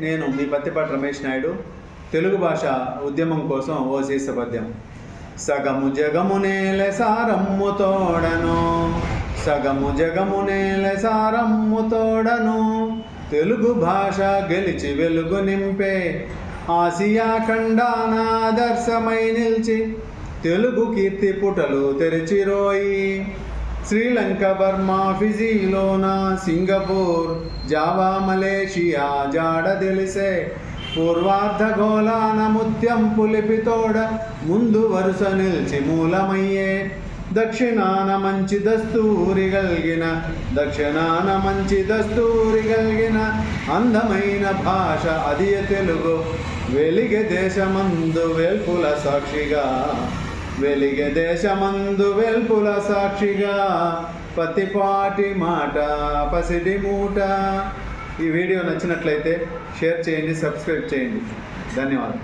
నేను మీ పత్తిపాటి రమేష్ నాయుడు తెలుగు భాష ఉద్యమం కోసం ఓ శీర్ష పద్యం. సగము జగము నేల సారమ్ము తోడను సగము జగము నేల సారమ్ము తోడను తెలుగు భాష గెలిచి వెలుగు నింపే ఆసియా ఖండాన ఆదర్శమై నిలిచి తెలుగు కీర్తి పుటలు తెరిచిరోయి శ్రీలంక బర్మా ఫిజీలోనా సింగపూర్ జావా మలేషియా జాడ తెలిసే. పూర్వార్ధగోళాన ముత్యం పులిపితోడ ముందు వరుస నిలిచి మూలమయ్యే. దక్షిణాన మంచి దస్తూరి గల్గిన దక్షిణాన మంచి దస్తూరి గల్గిన అందమైన భాష అది తెలుగు. వెలిగే దేశమందు వెల్పుల సాక్షిగా. వెలిగె దేశమందు వెల్పుల సాక్షిగా పతిపాటి మాట పసిడి మూట. ఈ వీడియో నచ్చినట్లయితే షేర్ చేయండి సబ్స్క్రైబ్ చేయండి. ధన్యవాదాలు.